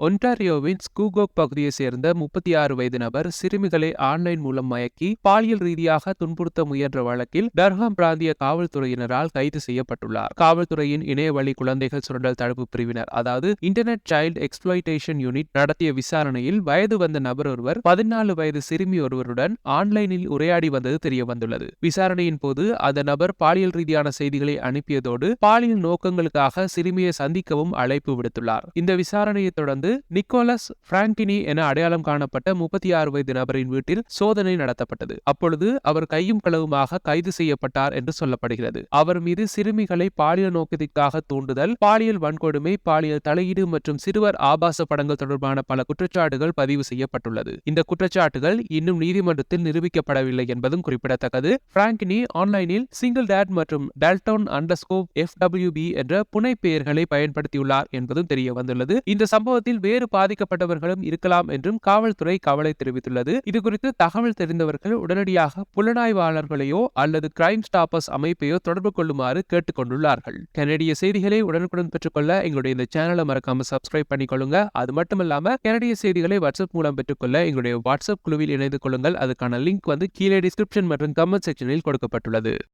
ஒன்டாரியோவின் ஸ்கூகோக் பகுதியை சேர்ந்த முப்பத்தி ஆறு வயது நபர் சிறுமிகளை ஆன்லைன் மூலம் மயக்கி பாலியல் ரீதியாக துன்புறுத்த முயன்ற வழக்கில் டர்ஹாம் பிராந்திய காவல்துறையினரால் கைது செய்யப்பட்டுள்ளார். காவல்துறையின் இணையவழி குழந்தைகள் சுரண்டல் தடுப்பு பிரிவினர் அதாவது இன்டர்நெட் சைல்டு எக்ஸ்பிளாய்டேஷன் யூனிட் நடத்திய விசாரணையில் வயது வந்த நபர் ஒருவர் பதினாலு வயது சிறுமி ஒருவருடன் ஆன்லைனில் உரையாடி வந்தது தெரிய வந்துள்ளது விசாரணையின் போது அந்த நபர் பாலியல் ரீதியான செய்திகளை அனுப்பியதோடு பாலியல் நோக்கங்களுக்காக சிறுமியை சந்திக்கவும் அழைப்பு விடுத்துள்ளார். இந்த விசாரணையை தொடர்ந்து நிக்கோலஸ் பிராங்கினி என அடையாளம் காணப்பட்ட முப்பத்தி ஆறு வயது நபரின் வீட்டில் சோதனை நடத்தப்பட்டது. அப்பொழுது அவர் கையும் களவுமாக கைது செய்யப்பட்டார் என்று சொல்லப்படுகிறது. அவர் மீது சிறுமிகளை பாலியல் நோக்கத்திற்காக தூண்டுதல் பாலியல் வன்கொடுமை பாலியல் தலையீடு மற்றும் சிறுவர் ஆபாச படங்கள் தொடர்பான பல குற்றச்சாட்டுகள் பதிவு செய்யப்பட்டுள்ளது. இந்த குற்றச்சாட்டுகள் இன்னும் நீதிமன்றத்தில் நிரூபிக்கப்படவில்லை என்பதும் குறிப்பிடத்தக்கது. பிராங்கினி ஆன்லைனில் சிங்கிள் டேட் மற்றும் டெல்டோன் அண்டர்ஸ்கோப் எஃப் டபிள்யூ பி என்ற புனை பெயர்களை பயன்படுத்தியுள்ளார் என்பதும் தெரிய வந்துள்ளது இந்த சம்பவத்தில் வேறு பாதிக்கப்பட்டவர்களும் இருக்கலாம் என்றும் காவல்துறை கவலை தெரிவித்துள்ளது. இதுகுறித்து தகவல் தெரிந்தவர்கள் உடனடியாக புலனாய்வாளர்களையோ அல்லது கிரைம் ஸ்டாப்பர்ஸ் அமைப்பையோ தொடர்பு கொள்ளுமாறு கேட்டுக் கொண்டுள்ளார்கள் கனடிய செய்திகளை உடனுக்குடன் பெற்றுக்கொள்ள எங்களுடைய இந்த சேனலை மறக்காம சப்ஸ்கிரைப் பண்ணிக்கொள்ளுங்க. அது மட்டுமல்லாம கனடிய செய்திகளை வாட்ஸ்அப் மூலம் பெற்றுக்கொள்ள எங்களுடைய வாட்ஸ்அப் குழுவில் இணைந்து கொள்ளுங்கள். அதுக்கான லிங்க் வந்து கீழே டிஸ்கிரிப்ஷன் மற்றும் கமெண்ட் செக்ஷனில் கொடுக்கப்பட்டுள்ளது.